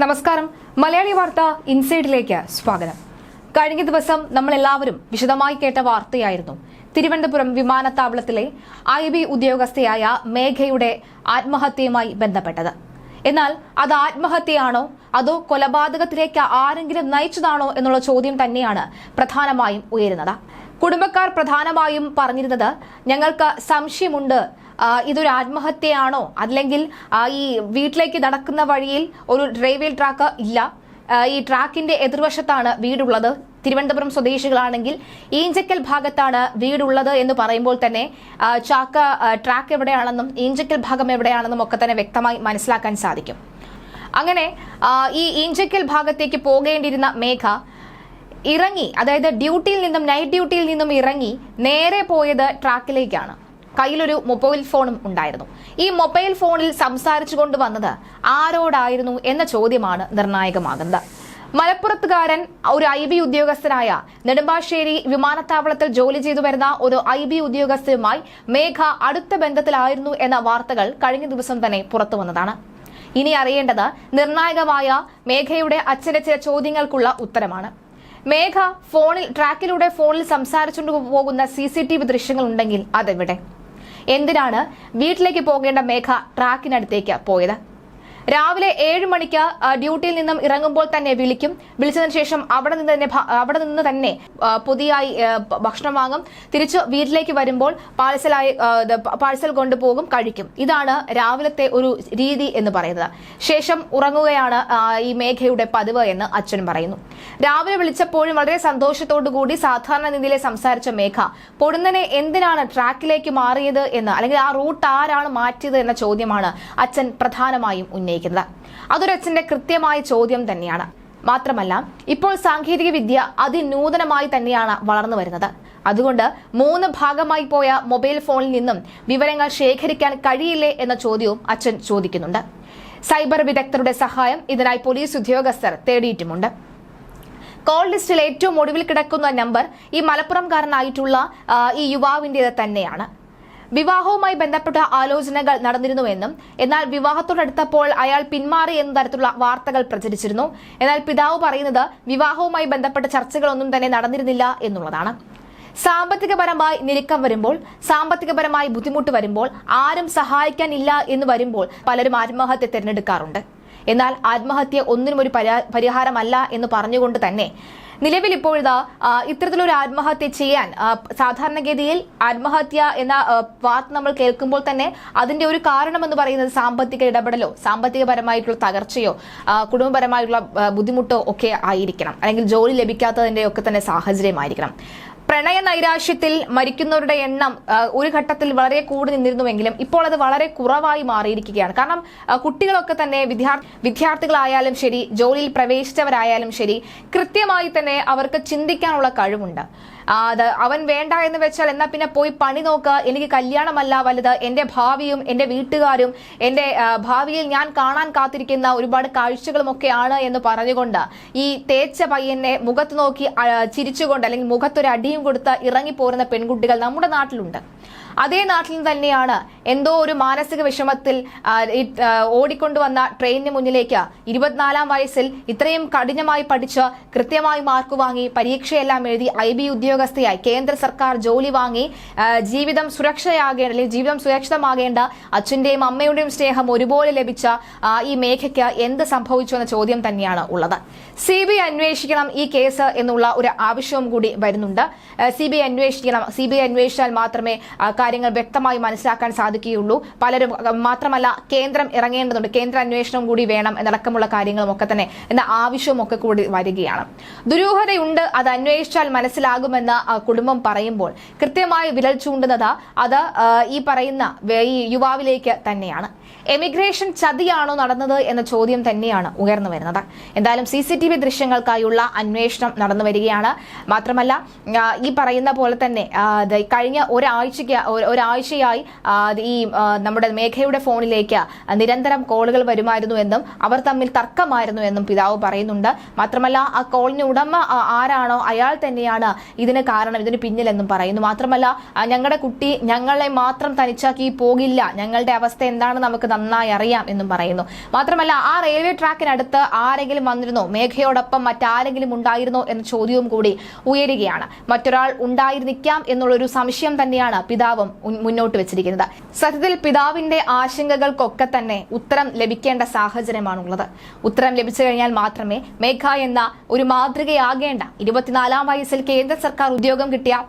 നമസ്കാരം. മലയാളി വാർത്ത ഇൻസൈഡിലേക്ക് സ്വാഗതം. കഴിഞ്ഞ ദിവസം നമ്മൾ എല്ലാവരും വിശദമായി കേട്ട വാർത്തയായിരുന്നു. തിരുവനന്തപുരം വിമാനത്താവളത്തിലെ ഐ ബി ഉദ്യോഗസ്ഥയായ മേഘയുടെ ആത്മഹത്യയുമായി ബന്ധപ്പെട്ടത്. എന്നാൽ അത് ആത്മഹത്യയാണോ? അതോ കൊലപാതകത്തിലേക്ക് ആരെങ്കിലും നയിച്ചതാണോ എന്നുള്ള ചോദ്യം തന്നെയാണ് പ്രധാനമായും ഉയരുന്നത്. കുടുംബക്കാർ പ്രധാനമായും പറഞ്ഞിരുന്നത് ഞങ്ങൾക്ക് സംശയമുണ്ട് ഇതൊരു ആത്മഹത്യയാണോ? അല്ലെങ്കിൽ ഈ വീട്ടിലേക്ക് നടക്കുന്ന വഴിയിൽ ഒരു റെയിൽവേ ട്രാക്ക് ഇല്ല. ഈ ട്രാക്കിന്റെ എതിർവശത്താണ് വീടുള്ളത്. തിരുവനന്തപുരം സ്വദേശികളാണെങ്കിൽ ഈഞ്ചക്കൽ ഭാഗത്താണ് വീടുള്ളത് എന്ന് പറയുമ്പോൾ തന്നെ ചാക്ക ട്രാക്ക് എവിടെയാണെന്നും ഈഞ്ചക്കൽ ഭാഗം എവിടെയാണെന്നും ഒക്കെ തന്നെ വ്യക്തമായി മനസ്സിലാക്കാൻ സാധിക്കും. അങ്ങനെ ഈ ഈഞ്ചക്കൽ ഭാഗത്തേക്ക് പോകേണ്ടിയിരുന്ന മേഘ ഇറങ്ങി അതായത് ഡ്യൂട്ടിയിൽ നിന്നും നൈറ്റ് ഡ്യൂട്ടിയിൽ നിന്നും ഇറങ്ങി നേരെ പോയത് ട്രാക്കിലേക്കാണ്. കയ്യിലൊരു മൊബൈൽ ഫോണും ഉണ്ടായിരുന്നു. ഈ മൊബൈൽ ഫോണിൽ സംസാരിച്ചു കൊണ്ടുവന്നത് ആരോടായിരുന്നു എന്ന ചോദ്യമാണ് നിർണായകമാകുന്നത്. മലപ്പുറത്തുകാരൻ ഒരു ഐ ബി ഉദ്യോഗസ്ഥനായ നെടുമ്പാശ്ശേരി വിമാനത്താവളത്തിൽ ജോലി ചെയ്തു വരുന്ന ഒരു ഐ ബി ഉദ്യോഗസ്ഥയുമായി മേഘ അടുത്ത ബന്ധത്തിലായിരുന്നു എന്ന വാർത്തകൾ കഴിഞ്ഞ ദിവസം തന്നെ പുറത്തു വന്നതാണ്. ഇനി അറിയേണ്ടത് നിർണായകമായ മേഘയുടെ അച്ഛന്റെ ചില ചോദ്യങ്ങൾക്കുള്ള ഉത്തരമാണ്. മേഘ ഫോണിൽ ട്രാക്കിലൂടെ ഫോണിൽ സംസാരിച്ചുകൊണ്ട് പോകുന്ന സി സി ടി വി ദൃശ്യങ്ങൾ ഉണ്ടെങ്കിൽ അതെവിടെ? എന്തിനാണ് വീട്ടിലേക്ക് പോകേണ്ട മേഘ ട്രാക്കിനടുത്തേക്ക് പോയത്? രാവിലെ ഏഴ് മണിക്ക് ഡ്യൂട്ടിയിൽ നിന്നും ഇറങ്ങുമ്പോൾ തന്നെ വിളിക്കും. വിളിച്ചതിന് ശേഷം അവിടെ നിന്ന് തന്നെ അവിടെ നിന്ന് തന്നെ പൊതിയായി ഭക്ഷണം വാങ്ങും. തിരിച്ച് വീട്ടിലേക്ക് വരുമ്പോൾ പാഴ്സലായി പാഴ്സൽ കൊണ്ടുപോകും കഴിക്കും. ഇതാണ് രാവിലത്തെ ഒരു രീതി എന്ന് പറയുന്നത്. ശേഷം ഉറങ്ങുകയാണ് ഈ മേഘയുടെ പതിവ് എന്ന് അച്ഛൻ പറയുന്നു. രാവിലെ വിളിച്ചപ്പോഴും വളരെ സന്തോഷത്തോടുകൂടി സാധാരണ രീതിയിലെ സംസാരിച്ച മേഘ പൊടുന്നനെ എന്തിനാണ് ട്രാക്കിലേക്ക് മാറിയത് എന്ന് അല്ലെങ്കിൽ ആ റൂട്ട് ആരാണ് മാറ്റിയത് എന്ന ചോദ്യമാണ് അച്ഛൻ പ്രധാനമായും ഉന്നയിക്കുന്നത്. അതൊരു അച്ഛന്റെ കൃത്യമായ ചോദ്യം തന്നെയാണ്. മാത്രമല്ല ഇപ്പോൾ സാങ്കേതിക വിദ്യ അതിനൂതനമായി തന്നെയാണ് വളർന്നു വരുന്നത്. അതുകൊണ്ട് മൂന്ന് ഭാഗമായി പോയ മൊബൈൽ ഫോണിൽ നിന്നും വിവരങ്ങൾ ശേഖരിക്കാൻ കഴിയില്ലേ എന്ന ചോദ്യവും അച്ഛൻ ചോദിക്കുന്നുണ്ട്. സൈബർ വിദഗ്ധരുടെ സഹായം ഇതിനായി പോലീസ് ഉദ്യോഗസ്ഥർ തേടിയിട്ടുമുണ്ട്. കോൾ ലിസ്റ്റിൽ ഏറ്റവും ഒടുവിൽ കിടക്കുന്ന നമ്പർ ഈ മലപ്പുറംകാരനായിട്ടുള്ള ഈ യുവാവിന്റേത് തന്നെയാണ്. വിവാഹവുമായി ബന്ധപ്പെട്ട ആലോചനകൾ നടന്നിരുന്നുവെന്നും എന്നാൽ വിവാഹത്തോടടുത്തപ്പോൾ അയാൾ പിന്മാറി എന്ന തരത്തിലുള്ള വാർത്തകൾ പ്രചരിച്ചിരുന്നു. എന്നാൽ പിതാവ് പറയുന്നത് വിവാഹവുമായി ബന്ധപ്പെട്ട ചർച്ചകളൊന്നും തന്നെ നടന്നിരുന്നില്ല എന്നുള്ളതാണ്. സാമ്പത്തികപരമായി ഞെരുക്കം വരുമ്പോൾ സാമ്പത്തികപരമായി ബുദ്ധിമുട്ട് വരുമ്പോൾ ആരും സഹായിക്കാനില്ല എന്ന് വരുമ്പോൾ പലരും ആത്മഹത്യ തിരഞ്ഞെടുക്കാറുണ്ട്. എന്നാൽ ആത്മഹത്യ ഒന്നിനും ഒരു പരിഹാരമല്ല എന്ന് പറഞ്ഞുകൊണ്ട് തന്നെ നിലവിൽ ഇപ്പോൾ ഇത്തരത്തിലൊരു ആത്മഹത്യ ചെയ്യാൻ സാധാരണഗതിയിൽ ആത്മഹത്യ എന്ന വാർത്ത നമ്മൾ കേൾക്കുമ്പോൾ തന്നെ അതിന്റെ ഒരു കാരണം എന്ന് പറയുന്നത് സാമ്പത്തിക ഇടപെടലോ സാമ്പത്തികപരമായിട്ടുള്ള തകർച്ചയോ കുടുംബപരമായിട്ടുള്ള ബുദ്ധിമുട്ടോ ഒക്കെ ആയിരിക്കണം. അല്ലെങ്കിൽ ജോലി ലഭിക്കാത്തതിന്റെ ഒക്കെ തന്നെ സാഹചര്യമായിരിക്കണം. പ്രണയ നൈരാശ്യത്തിൽ മരിക്കുന്നവരുടെ എണ്ണം ഒരു ഘട്ടത്തിൽ വളരെ കൂടി നിന്നിരുന്നുവെങ്കിലും ഇപ്പോൾ അത് വളരെ കുറവായി മാറിയിരിക്കുകയാണ്. കാരണം കുട്ടികളൊക്കെ തന്നെ വിദ്യാർ- വിദ്യാർത്ഥികളായാലും ശരി ജോലിയിൽ പ്രവേശിച്ചവരായാലും ശരി കൃത്യമായി തന്നെ അവർക്ക് ചിന്തിക്കാനുള്ള കഴിവുണ്ട്. അവൻ വേണ്ട എന്ന് വെച്ചാൽ എന്നാ പിന്നെ പോയി പണി നോക്കുക എനിക്ക് കല്യാണമല്ല വലുത്. എന്റെ ഭാവിയും എന്റെ വീട്ടുകാരും എന്റെ ആ, ഭാവിയിൽ ഞാൻ കാണാൻ കാത്തിരിക്കുന്ന ഒരുപാട് കാഴ്ചകളും ഒക്കെയാണ് എന്ന് പറഞ്ഞുകൊണ്ട് ഈ തേച്ച പയ്യനെ മുഖത്ത് നോക്കി ചിരിച്ചുകൊണ്ട് അല്ലെങ്കിൽ മുഖത്തൊരു അടിയും കൊടുത്ത് ഇറങ്ങിപ്പോരുന്ന പെൺകുട്ടികൾ നമ്മുടെ നാട്ടിലുണ്ട്. അതേ നാട്ടിൽ തന്നെയാണ് എന്തോ ഒരു മാനസിക വിഷമത്തിൽ ഓടിക്കൊണ്ടുവന്ന ട്രെയിനിന് മുന്നിലേക്ക് ഇരുപത്തിനാലാം വയസ്സിൽ ഇത്രയും കഠിനമായി പഠിച്ച് കൃത്യമായി മാർക്ക് വാങ്ങി പരീക്ഷയെല്ലാം എഴുതി ഐ ബി ഉദ്യോഗസ്ഥയായി കേന്ദ്ര സർക്കാർ ജോലി വാങ്ങി ജീവിതം സുരക്ഷയാകേണ്ട അല്ലെങ്കിൽ ജീവിതം സുരക്ഷിതമാകേണ്ട അച്ഛന്റെയും അമ്മയുടെയും സ്നേഹം ഒരുപോലെ ലഭിച്ച ഈ മേഘയ്ക്ക് എന്ത് സംഭവിച്ചു എന്ന ചോദ്യം തന്നെയാണ് ഉള്ളത്. സി ബി ഐ അന്വേഷിക്കണം ഈ കേസ് എന്നുള്ള ഒരു ആവശ്യവും കൂടി വരുന്നുണ്ട്. സി ബി ഐ അന്വേഷിക്കണം. സി ബി ഐ അന്വേഷിച്ചാൽ മാത്രമേ കാര്യങ്ങൾ വ്യക്തമായി മനസ്സിലാക്കാൻ സാധിക്കുകയുള്ളൂ. പലരും മാത്രമല്ല കേന്ദ്രം ഇറങ്ങേണ്ടതുണ്ട്. കേന്ദ്ര അന്വേഷണം കൂടി വേണം എന്നടക്കമുള്ള കാര്യങ്ങളും ഒക്കെ തന്നെ എന്ന ആവശ്യവും ഒക്കെ കൂടി വരികയാണ്. ദുരൂഹതയുണ്ട്. അത് അന്വേഷിച്ചാൽ മനസ്സിലാകുമെന്ന് കുടുംബം പറയുമ്പോൾ കൃത്യമായി വിരൽ ചൂണ്ടുന്നത് അത് ഈ പറയുന്ന ഈ യുവാവിലേക്ക് തന്നെയാണ്. എമിഗ്രേഷൻ ചതിയാണോ നടന്നത് എന്ന ചോദ്യം തന്നെയാണ് ഉയർന്നു വരുന്നത്. എന്തായാലും സി സി ടി വി ദൃശ്യങ്ങൾക്കായുള്ള അന്വേഷണം നടന്നു വരികയാണ്. മാത്രമല്ല ഈ പറയുന്ന പോലെ തന്നെ കഴിഞ്ഞ ഒരാഴ്ചയ്ക്ക് ഒരാഴ്ചയായി ഈ നമ്മുടെ മേഘയുടെ ഫോണിലേക്ക് നിരന്തരം കോളുകൾ വരുമായിരുന്നു എന്നും അവർ തമ്മിൽ തർക്കമായിരുന്നു എന്നും പിതാവ് പറയുന്നുണ്ട്. മാത്രമല്ല ആ കോളിന് ഉടമ ആരാണോ അയാൾ തന്നെയാണ് ഇതിന് കാരണം ഇതിന് പിന്നിലെന്നും പറയുന്നു. മാത്രമല്ല ഞങ്ങളുടെ കുട്ടി ഞങ്ങളെ മാത്രം തനിച്ചാക്കി പോകില്ല. ഞങ്ങളുടെ അവസ്ഥ എന്താണെന്ന് നമുക്ക് നന്നായി അറിയാം എന്നും പറയുന്നു. മാത്രമല്ല ആ റെയിൽവേ ട്രാക്കിനടുത്ത് ആരെങ്കിലും വന്നിരുന്നോ? മേഘയോടൊപ്പം മറ്റാരെങ്കിലും ഉണ്ടായിരുന്നോ എന്ന ചോദ്യവും കൂടി ഉയരുകയാണ്. മറ്റൊരാൾ ഉണ്ടായിരുന്നിക്കാം എന്നുള്ളൊരു സംശയം തന്നെയാണ് പിതാവും മുൻ- മുന്നോട്ട് വെച്ചിരിക്കുന്നത്. സത്യത്തിൽ പിതാവിന്റെ ആശങ്കകൾക്കൊക്കെ തന്നെ ഉത്തരം ലഭിക്കേണ്ട സാഹചര്യമാണുള്ളത്. ഉത്തരം ലഭിച്ചു കഴിഞ്ഞാൽ മാത്രമേ മേഘ എന്ന ഒരു മാതൃകയാകേണ്ട. ഇരുപത്തിനാലാം വയസ്സിൽ കേന്ദ്ര സർക്കാർ ഉദ്യോഗം കിട്ടിയ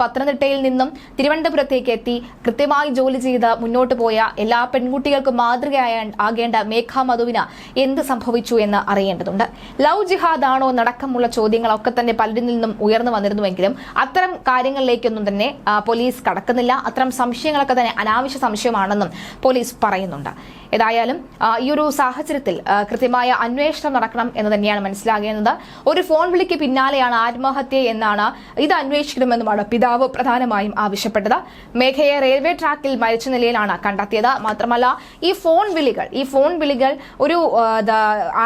പത്തനംതിട്ടയിൽ നിന്നും തിരുവനന്തപുരത്തേക്ക് എത്തി കൃത്യമായി ജോലി ചെയ്ത് മുന്നോട്ട് പോയ എല്ലാ പെൺകുട്ടികൾക്കും മാതൃകയായ ആകേണ്ട മേഘ മധുവിന് എന്ത് സംഭവിച്ചു എന്ന് അറിയേണ്ടതുണ്ട്. ലവ് ജിഹാദ് ആണോ നടക്കമുള്ള ചോദ്യങ്ങളൊക്കെ തന്നെ പലരിൽ നിന്നും ഉയർന്നു വന്നിരുന്നുവെങ്കിലും അത്തരം കാര്യങ്ങളിലേക്കൊന്നും തന്നെ പോലീസ് കടക്കുന്നില്ല. അത്തരം സംശയങ്ങളൊക്കെ തന്നെ അനാവശ്യ സംശയമാണെന്നും പോലീസ് പറയുന്നുണ്ട്. ഏതായാലും ഈ ഒരു സാഹചര്യത്തിൽ കൃത്യമായ അന്വേഷണം നടക്കണം എന്ന് തന്നെയാണ് മനസ്സിലാകേണ്ടത്. ഒരു ഫോൺ വിളിക്ക് പിന്നാലെയാണ് ആത്മഹത്യ എന്നാണ് ഇത് അന്വേഷിക്കണമെന്നുമാണ് പിതാവ് പ്രധാനമായും ആവശ്യപ്പെട്ടത്. മേഘയെ റെയിൽവേ ട്രാക്കിൽ മരിച്ച നിലയിലാണ് കണ്ടെത്തിയത്. മാത്രമല്ല ഈ ഫോൺ വിളികൾ ഈ ഫോൺ വിളികൾ ഒരു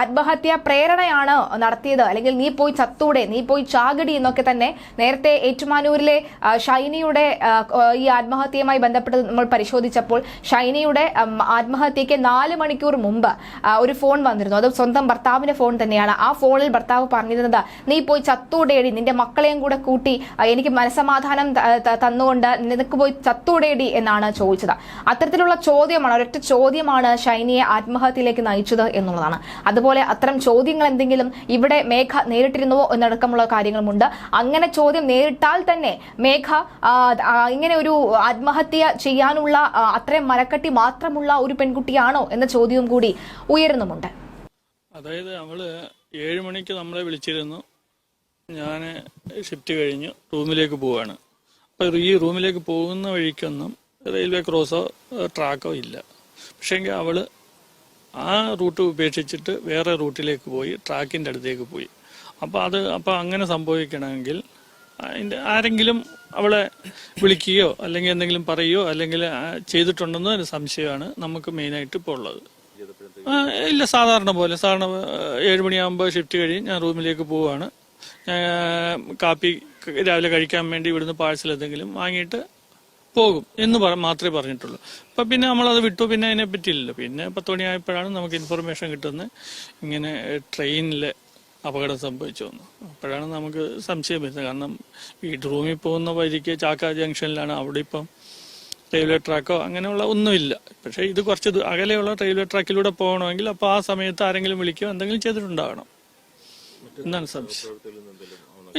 ആത്മഹത്യ പ്രേരണയാണ് നടത്തിയത്. അല്ലെങ്കിൽ നീ പോയി ചത്തൂടെ നീ പോയി ചാകടി എന്നൊക്കെ തന്നെ നേരത്തെ ഏറ്റുമാനൂരിലെ ഷൈനിയുടെ ഈ ആത്മഹത്യയുമായി ബന്ധപ്പെട്ട് നമ്മൾ പരിശോധിച്ചപ്പോൾ ഷൈനയുടെ ആത്മഹത്യയ്ക്ക് നാല് മണിക്കൂർ മുമ്പ് ഒരു ഫോൺ വന്നിരുന്നു. അത് സ്വന്തം ഭർത്താവിന്റെ ഫോൺ തന്നെയാണ്. ആ ഫോണിൽ ഭർത്താവ് പറഞ്ഞിരുന്നത് നീ പോയി ചത്തൂടേടി നിന്റെ മക്കളെയും കൂടെ കൂട്ടി എനിക്ക് മനസമാധാനം തന്നുകൊണ്ട് നിനക്ക് പോയി ചത്തൂടേടി എന്നാണ് ചോദിച്ചത്. അത്തരത്തിലുള്ള ചോദ്യമാണ് ഒരൊറ്റ ചോദ്യമാണ് ഷൈനിയെ ആത്മഹത്യയിലേക്ക് നയിച്ചത് എന്നുള്ളതാണ്. അതുപോലെ അത്തരം ചോദ്യങ്ങൾ എന്തെങ്കിലും ഇവിടെ മേഘ നേരിട്ടിരുന്നുവോ എന്നടക്കമുള്ള കാര്യങ്ങളുമുണ്ട്. അങ്ങനെ ചോദ്യം നേരിട്ടാൽ തന്നെ മേഘ ഇങ്ങനെ ഒരു ആത്മഹത്യ ചെയ്യാനുള്ള അത്രയും മരക്കട്ടി മാത്രമുള്ള ഒരു പെൺകുട്ടിയാണോ എന്ന ചോദ്യവും കൂടി ഉയരുന്നുമുണ്ട്. അതായത് അവൾ ഏഴ് മണിക്ക് നമ്മളെ വിളിച്ചിരുന്നു. ഞാൻ ഷിഫ്റ്റ് കഴിഞ്ഞു റൂമിലേക്ക് പോവാണ്. അപ്പോൾ ഈ റൂമിലേക്ക് പോകുന്ന വഴിക്കൊന്നും റെയിൽവേ ക്രോസോ ട്രാക്കോ ഇല്ല. പക്ഷേങ്കിൽ അവൾ ആ റൂട്ട് ഉപേക്ഷിച്ചിട്ട് വേറെ റൂട്ടിലേക്ക് പോയി ട്രാക്കിന്റെ അടുത്തേക്ക് പോയി. അപ്പോൾ അത് അപ്പോൾ അങ്ങനെ സംഭവിക്കണമെങ്കിൽ അതിന്റെ ആരെങ്കിലും അവളെ വിളിക്കുകയോ അല്ലെങ്കിൽ എന്തെങ്കിലും പറയുകയോ അല്ലെങ്കിൽ ചെയ്തിട്ടുണ്ടെന്ന് ഒരു സംശയമാണ് നമുക്ക് മെയിനായിട്ട് ഇപ്പോൾ ഉള്ളത്. ഇല്ല സാധാരണ പോലെ. സാധാരണ ഏഴ് മണിയാകുമ്പോൾ ഷിഫ്റ്റ് കഴിഞ്ഞ് ഞാൻ റൂമിലേക്ക് പോവുകയാണ്. കാപ്പി രാവിലെ കഴിക്കാൻ വേണ്ടി ഇവിടുന്ന് പാഴ്സൽ എന്തെങ്കിലും വാങ്ങിയിട്ട് പോകും എന്ന് പറ മാത്രമേ പറഞ്ഞിട്ടുള്ളൂ. അപ്പം പിന്നെ നമ്മളത് വിട്ടു. പിന്നെ അതിനെ പറ്റിയില്ലല്ലോ പിന്നെ പത്ത് മണിയായപ്പോഴാണ് നമുക്ക് ഇൻഫർമേഷൻ കിട്ടുന്നത്. ഇങ്ങനെ ട്രെയിനിൽ അപകടം സംഭവിച്ചു വന്നു അപ്പോഴാണ് നമുക്ക് സംശയം വരുന്നത്. കാരണം വീട് റൂമിൽ പോകുന്ന വഴിക്ക് ചാക്ക ജംഗ്ഷനിലാണ്. അവിടെ ഇപ്പം റെയിൽവേ ട്രാക്കോ അങ്ങനെയുള്ള ഒന്നുമില്ല. പക്ഷേ ഇത് കുറച്ച് അകലെയുള്ള റെയിൽവേ ട്രാക്കിലൂടെ പോകണമെങ്കിൽ അപ്പോൾ ആ സമയത്ത് ആരെങ്കിലും വിളിക്കുകയോ എന്തെങ്കിലും ചെയ്തിട്ടുണ്ടാകണം. എന്നാണ് സംശയം.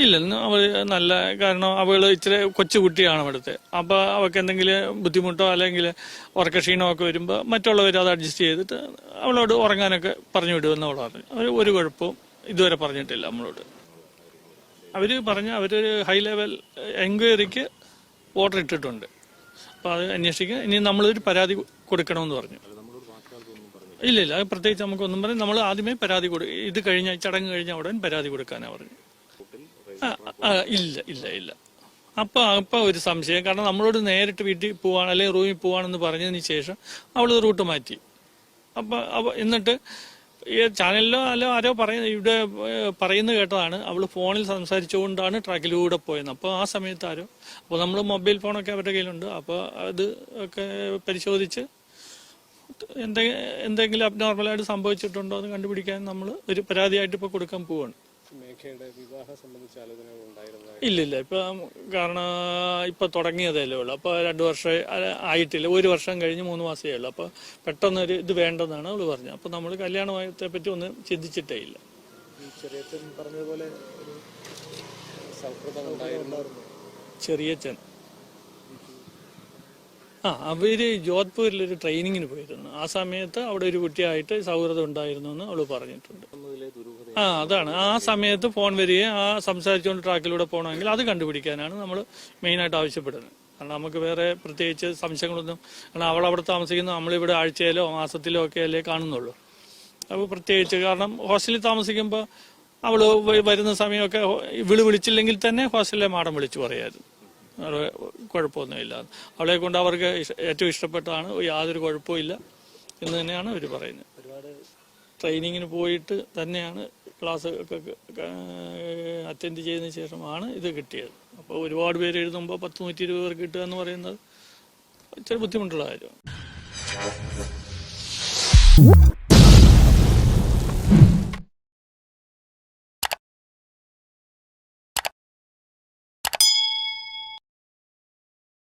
ഇല്ല അവൾ നല്ല കാരണം അവൾ ഇച്ചിരി കൊച്ചുകുട്ടിയാണ് അവിടുത്തെ. അപ്പോൾ അവൾക്ക് എന്തെങ്കിലും ബുദ്ധിമുട്ടോ അല്ലെങ്കിൽ ഉറക്കക്ഷീണോ ഒക്കെ വരുമ്പോൾ മറ്റുള്ളവർ അത് അഡ്ജസ്റ്റ് ചെയ്തിട്ട് അവളോട് ഉറങ്ങാനൊക്കെ പറഞ്ഞു വിടുമെന്ന് അവൾ പറഞ്ഞു. അവർ ഒരു കുഴപ്പവും ഇതുവരെ പറഞ്ഞിട്ടില്ല നമ്മളോട്. അവർ പറഞ്ഞ അവരൊരു ഹൈ ലെവൽ എൻക്വയറിക്ക് ഓർഡർ ഇട്ടിട്ടുണ്ട്. അപ്പൊ അത് അന്വേഷിക്കുക ഇനി നമ്മളൊരു പരാതി കൊടുക്കണമെന്ന് പറഞ്ഞു. ഇല്ല ഇല്ല പ്രത്യേകിച്ച് നമുക്കൊന്നും പറയും നമ്മൾ ആദ്യമേ പരാതി കൊടു ഇത് കഴിഞ്ഞ ചടങ്ങ് കഴിഞ്ഞ ഉടൻ പരാതി കൊടുക്കാനാ പറഞ്ഞു ഇല്ല ഇല്ല ഇല്ല. അപ്പൊ അപ്പൊ ഒരു സംശയം കാരണം നമ്മളോട് നേരിട്ട് വീട്ടിൽ പോവാണ് അല്ലെങ്കിൽ റൂമിൽ പോവാണെന്ന് പറഞ്ഞതിന് ശേഷം അവൾ റൂട്ട് മാറ്റി. അപ്പൊ എന്നിട്ട് ഈ ചാനലിലോ അല്ലോ ആരോ പറയുന്ന ഇവിടെ പറയുന്ന കേട്ടതാണ്. അവൾ ഫോണിൽ സംസാരിച്ചുകൊണ്ടാണ് ട്രാക്കിലൂടെ പോയത് അപ്പോൾ ആ സമയത്ത് ആരോ അപ്പോൾ നമ്മൾ മൊബൈൽ ഫോണൊക്കെ അവരുടെ കയ്യിലുണ്ട്. അപ്പോൾ അത് ഒക്കെ പരിശോധിച്ച് എന്തെ എന്തെങ്കിലും അബ്നോർമലായിട്ട് സംഭവിച്ചിട്ടുണ്ടോ എന്ന് കണ്ടുപിടിക്കാൻ നമ്മൾ ഒരു പരാതിയായിട്ട് ഇപ്പോൾ കൊടുക്കാൻ പോവാണ്. മേഘയുടെ വിവാഹം സംബന്ധിച്ച ആലോചനകൾ ഉണ്ടായിരുന്ന? ഇല്ല ഇല്ല ഇപ്പൊ കാരണം ഇപ്പൊ തുടങ്ങിയതല്ലേ ഉള്ളു. അപ്പൊ രണ്ടു വർഷം ആയിട്ടില്ല. ഒരു വർഷം കഴിഞ്ഞ് മൂന്ന് മാസമേ ഉള്ളു. അപ്പൊ പെട്ടെന്നൊരു ഇത് വേണ്ടെന്നാണ് അവൾ പറഞ്ഞത്. അപ്പൊ നമ്മൾ കല്യാണത്തെ പറ്റി ഒന്നും ചിന്തിച്ചിട്ടേ ഇല്ല. ചെറിയച്ഛൻ പറഞ്ഞതുപോലെ ഒരു സൗഹൃദം ഉണ്ടായിരുന്നു. ചെറിയച്ഛൻ. ആ അവർ ജോധ്പൂരിൽ ഒരു ട്രെയിനിങ്ങിന് പോയിരുന്നു. ആ സമയത്ത് അവിടെ ഒരു കുട്ടിയായിട്ട് സൗഹൃദം ഉണ്ടായിരുന്നു എന്ന് അവൾ പറഞ്ഞിട്ടുണ്ട്. ആ അതാണ്. ആ സമയത്ത് ഫോൺ വരികയും ആ സംസാരിച്ചുകൊണ്ട് ട്രാക്കിലൂടെ പോകണമെങ്കിൽ അത് കണ്ടുപിടിക്കാനാണ് നമ്മൾ മെയിനായിട്ട് ആവശ്യപ്പെടുന്നത്. കാരണം നമുക്ക് വേറെ പ്രത്യേകിച്ച് സംശയങ്ങളൊന്നും കാരണം അവൾ അവിടെ താമസിക്കുന്ന നമ്മളിവിടെ ആഴ്ചയിലോ മാസത്തിലോ ഒക്കെ അല്ലേ കാണുന്നുള്ളൂ. അപ്പോൾ പ്രത്യേകിച്ച് കാരണം ഹോസ്റ്റലിൽ താമസിക്കുമ്പോൾ അവൾ വരുന്ന സമയമൊക്കെ വിളി വിളിച്ചില്ലെങ്കിൽ തന്നെ ഹോസ്റ്റലിലെ മാഡം വിളിച്ചു പറയായിരുന്നു. കുഴപ്പമൊന്നുമില്ല. അവളെ കൊണ്ട് അവർക്ക് ഏറ്റവും ഇഷ്ടപ്പെട്ടതാണ്. യാതൊരു കുഴപ്പമില്ല എന്ന് തന്നെയാണ് അവർ പറയുന്നത്. ഒരുപാട് ട്രെയിനിങ്ങിന് പോയിട്ട് തന്നെയാണ് ക്ലാസ് ഒക്കെ അറ്റൻഡ് ചെയ്തതിന് ശേഷമാണ് ഇത് കിട്ടിയത്. അപ്പോൾ ഒരുപാട് പേര് എഴുതുമ്പോൾ പത്ത് നൂറ്റി ഇരുപത് പേർക്ക് കിട്ടുക എന്ന് പറയുന്നത് ഇച്ചിരി ബുദ്ധിമുട്ടുള്ള കാര്യമാണ്.